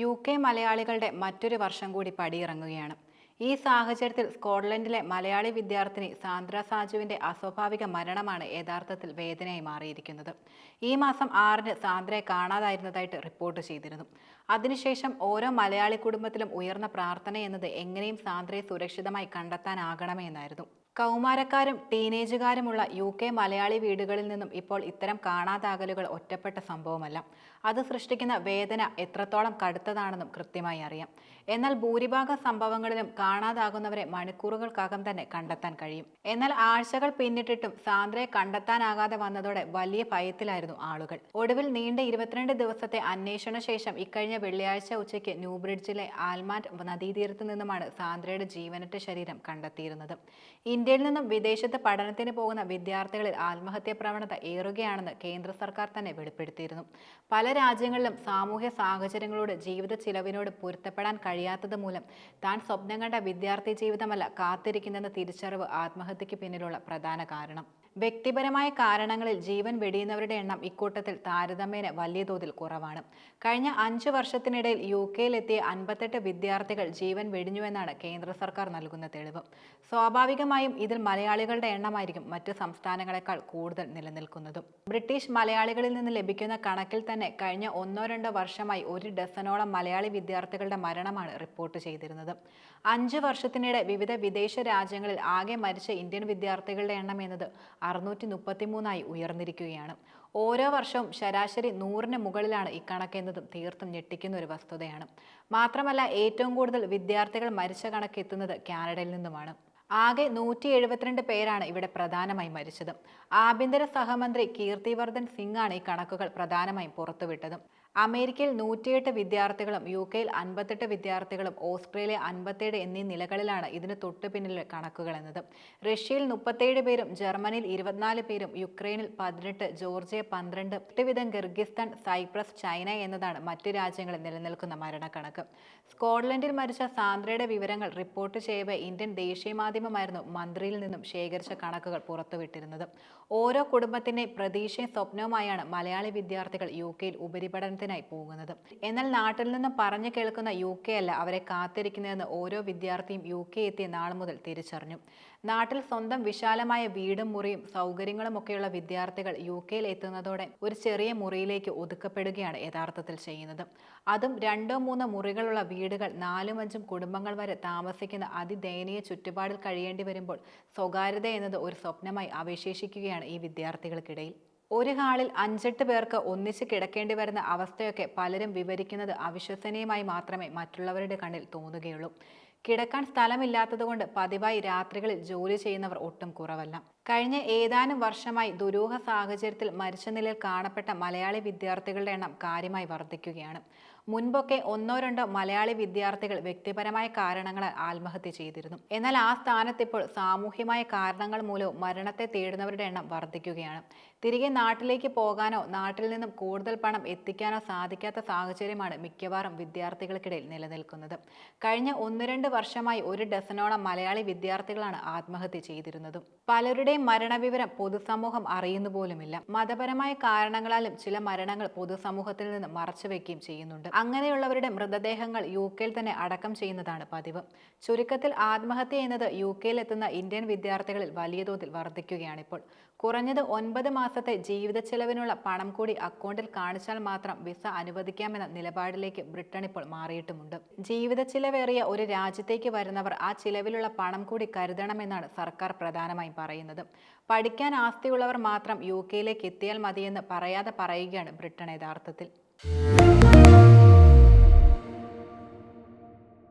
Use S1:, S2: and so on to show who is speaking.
S1: U K മലയാളികളുടെ മറ്റൊരു വർഷം കൂടി പടിയിറങ്ങുകയാണ്. ഈ സാഹചര്യത്തിൽ സ്കോട്ട്ലൻഡിലെ മലയാളി വിദ്യാർത്ഥിനി സാന്ദ്ര സാജുവിന്റെ അസ്വാഭാവിക മരണമാണ് യഥാർത്ഥത്തിൽ വേദനയായി മാറിയിരിക്കുന്നത്. ഈ മാസം ആറിന് സാന്ദ്രയെ കാണാതായിരുന്നതായിട്ട് റിപ്പോർട്ട് ചെയ്തിരുന്നു. അതിനുശേഷം ഓരോ മലയാളി കുടുംബത്തിലും ഉയർന്ന പ്രാർത്ഥന എന്നത് എങ്ങനെയും സാന്ദ്രയെ സുരക്ഷിതമായി കണ്ടെത്താനാകണമേ എന്നായിരുന്നു കൗമാരക്കാരും ടീനേജുകാരുമുള്ള യു കെ മലയാളി വീടുകളിൽ നിന്നും ഇപ്പോൾ ഇത്തരം കാണാതാകലുകൾ ഒറ്റപ്പെട്ട സംഭവമല്ല. അത് സൃഷ്ടിക്കുന്ന വേദന എത്രത്തോളം കടുത്തതാണെന്നും കൃത്യമായി അറിയാം. എന്നാൽ ഭൂരിഭാഗം സംഭവങ്ങളിലും കാണാതാകുന്നവരെ മണിക്കൂറുകൾക്കകം തന്നെ കണ്ടെത്താൻ കഴിയും. എന്നാൽ ആഴ്ചകൾ പിന്നിട്ടിട്ടും സാന്ദ്രയെ കണ്ടെത്താനാകാതെ വന്നതോടെ വലിയ ഭയത്തിലായിരുന്നു ആളുകൾ. ഒടുവിൽ നീണ്ട ഇരുപത്തിരണ്ട് ദിവസത്തെ അന്വേഷണ ശേഷം ഇക്കഴിഞ്ഞ വെള്ളിയാഴ്ച ഉച്ചയ്ക്ക് ന്യൂബ്രിഡ്ജിലെ ആൽമാറ്റ് നദീതീരത്ത് നിന്നുമാണ് സാന്ദ്രയുടെ ജീവനറ്റ ശരീരം കണ്ടെത്തിയിരുന്നത്. ഇന്ത്യയിൽ നിന്നും വിദേശത്ത് പഠനത്തിന് പോകുന്ന വിദ്യാർത്ഥികളിൽ ആത്മഹത്യാ പ്രവണത ഏറുകയാണെന്ന് കേന്ദ്ര സർക്കാർ തന്നെ വെളിപ്പെടുത്തിയിരുന്നു. പല രാജ്യങ്ങളിലും സാമൂഹ്യ സാഹചര്യങ്ങളോട് ജീവിത ചിലവിനോട് പൊരുത്തപ്പെടാൻ കഴിയാത്തത് മൂലം താൻ സ്വപ്നം കണ്ട വിദ്യാർത്ഥി ജീവിതമല്ല കാത്തിരിക്കുന്നെന്ന തിരിച്ചറിവ് ആത്മഹത്യക്ക് പിന്നിലുള്ള പ്രധാന കാരണം. വ്യക്തിപരമായ കാരണങ്ങളിൽ ജീവൻ വെടിയുന്നവരുടെ എണ്ണം ഇക്കൂട്ടത്തിൽ താരതമ്യേന വലിയ തോതിൽ കുറവാണ്. കഴിഞ്ഞ അഞ്ചു വർഷത്തിനിടയിൽ യു കെയിലെത്തിയ അൻപത്തെട്ട് വിദ്യാർത്ഥികൾ ജീവൻ വെടിഞ്ഞുവെന്നാണ് കേന്ദ്ര സർക്കാർ നൽകുന്ന തെളിവ്. സ്വാഭാവികമായും ഇതിൽ മലയാളികളുടെ എണ്ണമായിരിക്കും മറ്റു സംസ്ഥാനങ്ങളെക്കാൾ കൂടുതൽ നിലനിൽക്കുന്നതും. ബ്രിട്ടീഷ് മലയാളികളിൽ നിന്ന് ലഭിക്കുന്ന കണക്കിൽ തന്നെ കഴിഞ്ഞ ഒന്നോ രണ്ടോ വർഷമായി ഒരു ഡസനോളം മലയാളി വിദ്യാർത്ഥികളുടെ മരണമാണ് റിപ്പോർട്ട് ചെയ്തിരുന്നത്. അഞ്ച് വർഷത്തിനിടെ വിവിധ വിദേശ രാജ്യങ്ങളിൽ ആകെ മരിച്ച ഇന്ത്യൻ വിദ്യാർത്ഥികളുടെ എണ്ണം എന്നത് അറുന്നൂറ്റി മുപ്പത്തിമൂന്നായി ഉയർന്നിരിക്കുകയാണ്. ഓരോ വർഷവും ശരാശരി നൂറിന് മുകളിലാണ് ഇക്കണക്കെന്നതും തീർത്തും ഞെട്ടിക്കുന്ന ഒരു വസ്തുതയാണ്. മാത്രമല്ല ഏറ്റവും കൂടുതൽ വിദ്യാർത്ഥികൾ മരിച്ച കണക്ക് എത്തുന്നത് കാനഡയിൽ നിന്നുമാണ്. ആകെ നൂറ്റി എഴുപത്തിരണ്ട് പേരാണ് ഇവിടെ പ്രധാനമായി മരിച്ചത്. ആഭ്യന്തര സഹമന്ത്രി കീർത്തിവർദ്ധൻ സിംഗ് ആണ് ഈ കണക്കുകൾ പ്രധാനമായും പുറത്തുവിട്ടത്. അമേരിക്കയിൽ നൂറ്റിയെട്ട് വിദ്യാർത്ഥികളും യു കെയിൽ അൻപത്തെട്ട് വിദ്യാർത്ഥികളും ഓസ്ട്രേലിയ അൻപത്തേഴ് എന്നീ നിലകളിലാണ് ഇതിന് തൊട്ടു പിന്നിലെ കണക്കുകൾ എന്നത്. റഷ്യയിൽ മുപ്പത്തേഴ് പേരും ജർമ്മനിയിൽ ഇരുപത്തിനാല് പേരും യുക്രൈനിൽ പതിനെട്ട് ജോർജിയ പന്ത്രണ്ട് എട്ട് വിധം കിർഗിസ്ഥാൻ സൈപ്രസ് ചൈന എന്നതാണ് മറ്റു രാജ്യങ്ങളിൽ നിലനിൽക്കുന്ന മരണക്കണക്ക്. സ്കോട്ട്ലൻഡിൽ മരിച്ച സാന്ദ്രയുടെ വിവരങ്ങൾ റിപ്പോർട്ട് ചെയ്യവേ ഇന്ത്യൻ ദേശീയ മാധ്യമമായിരുന്നു മന്ത്രിയിൽ നിന്നും ശേഖരിച്ച കണക്കുകൾ പുറത്തുവിട്ടിരുന്നത്. ഓരോ കുടുംബത്തിന്റെ പ്രതീക്ഷയും സ്വപ്നവുമായാണ് മലയാളി വിദ്യാർത്ഥികൾ യു കെയിൽ ഉപരിപഠനത്തിനായി പോകുന്നത്. എന്നാൽ നാട്ടിൽ നിന്ന് പറഞ്ഞു കേൾക്കുന്ന യു കെ അല്ല അവരെ കാത്തിരിക്കുന്നതെന്ന് ഓരോ വിദ്യാർത്ഥിയും യു കെ എത്തിയ നാൾ മുതൽ തിരിച്ചറിഞ്ഞു. നാട്ടിൽ സ്വന്തം വിശാലമായ വീടും മുറിയും സൗകര്യങ്ങളും ഒക്കെയുള്ള വിദ്യാർത്ഥികൾ യു കെയിൽ എത്തുന്നതോടെ ഒരു ചെറിയ മുറിയിലേക്ക് ഒതുക്കപ്പെടുകയാണ് യഥാർത്ഥത്തിൽ ചെയ്യുന്നത്. അതും രണ്ടോ മൂന്നോ മുറികളുള്ള വീടുകൾ നാലും അഞ്ചും കുടുംബങ്ങൾ വരെ താമസിക്കുന്ന അതിദയനീയ ചുറ്റുപാടിൽ കഴിയേണ്ടി വരുമ്പോൾ സ്വകാര്യത എന്നത് ഒരു സ്വപ്നമായി അവശേഷിക്കുകയാണ് ഈ വിദ്യാർത്ഥികൾക്കിടയിൽ. ഒരു ഹാളിൽ അഞ്ചെട്ട് പേർക്ക് ഒന്നിച്ച് കിടക്കേണ്ടി വരുന്ന അവസ്ഥയൊക്കെ പലരും വിവരിക്കുന്നത് അവിശ്വസനീയമായി മാത്രമേ മറ്റുള്ളവരുടെ കണ്ണിൽ തോന്നുകയുള്ളൂ. കിടക്കാൻ സ്ഥലമില്ലാത്തതുകൊണ്ട് പതിവായി രാത്രികളിൽ ജോലി ചെയ്യുന്നവർ ഒട്ടും കുറവല്ല. കഴിഞ്ഞ ഏതാനും വർഷമായി ദുരൂഹ സാഹചര്യത്തിൽ മരിച്ച നിലയിൽ കാണപ്പെട്ട മലയാളി വിദ്യാർത്ഥികളുടെ എണ്ണം കാര്യമായി വർദ്ധിക്കുകയാണ്. മുൻപൊക്കെ ഒന്നോ രണ്ടോ മലയാളി വിദ്യാർത്ഥികൾ വ്യക്തിപരമായ കാരണങ്ങളാൽ ആത്മഹത്യ ചെയ്തിരുന്നു. എന്നാൽ ആ സ്ഥാനത്ത് ഇപ്പോൾ സാമൂഹ്യമായ കാരണങ്ങൾ മൂലവും മരണത്തെ തേടുന്നവരുടെ എണ്ണം വർദ്ധിക്കുകയാണ്. തിരികെ നാട്ടിലേക്ക് പോകാനോ നാട്ടിൽ നിന്നും കൂടുതൽ പണം എത്തിക്കാനോ സാധിക്കാത്ത സാഹചര്യമാണ് മിക്കവാറും വിദ്യാർത്ഥികൾക്കിടയിൽ നിലനിൽക്കുന്നത്. കഴിഞ്ഞ ഒന്ന് രണ്ട് വർഷമായി ഒരു ഡസനോളം മലയാളി വിദ്യാർത്ഥികളാണ് ആത്മഹത്യ ചെയ്തിരുന്നത്. ചെയ്തിരുന്നതും പലരുടെയും മരണവിവരം പൊതുസമൂഹം അറിയുന്നു പോലുമില്ല. മതപരമായ കാരണങ്ങളാലും ചില മരണങ്ങൾ പൊതുസമൂഹത്തിൽ നിന്ന് മറച്ചുവെക്കുകയും ചെയ്യുന്നുണ്ട്. അങ്ങനെയുള്ളവരുടെ മൃതദേഹങ്ങൾ യു കെയിൽ തന്നെ അടക്കം ചെയ്യുന്നതാണ് പതിവ്. ചുരുക്കത്തിൽ ആത്മഹത്യ എന്നത് യു കെയിൽ എത്തുന്ന ഇന്ത്യൻ വിദ്യാർത്ഥികളിൽ വലിയ തോതിൽ വർദ്ധിക്കുകയാണിപ്പോൾ. കുറഞ്ഞത് ഒൻപത് മാസത്തെ ജീവിത ചെലവിനുള്ള പണം കൂടി അക്കൗണ്ടിൽ കാണിച്ചാൽ മാത്രം വിസ അനുവദിക്കാമെന്ന നിലപാടിലേക്ക് ബ്രിട്ടൻ ഇപ്പോൾ മാറിയിട്ടുമുണ്ട്. ജീവിത ചിലവേറിയ ഒരു രാജ്യത്തേക്ക് വരുന്നവർ ആ ചിലവിലുള്ള പണം കൂടി കരുതണമെന്നാണ് സർക്കാർ പ്രധാനമായും പറയുന്നത്. പഠിക്കാൻ ആസ്തിയുള്ളവർ മാത്രം യു കെയിലേക്ക് എത്തിയാൽ മതിയെന്ന് പറയാതെ പറയുകയാണ് ബ്രിട്ടൻ യഥാർത്ഥത്തിൽ.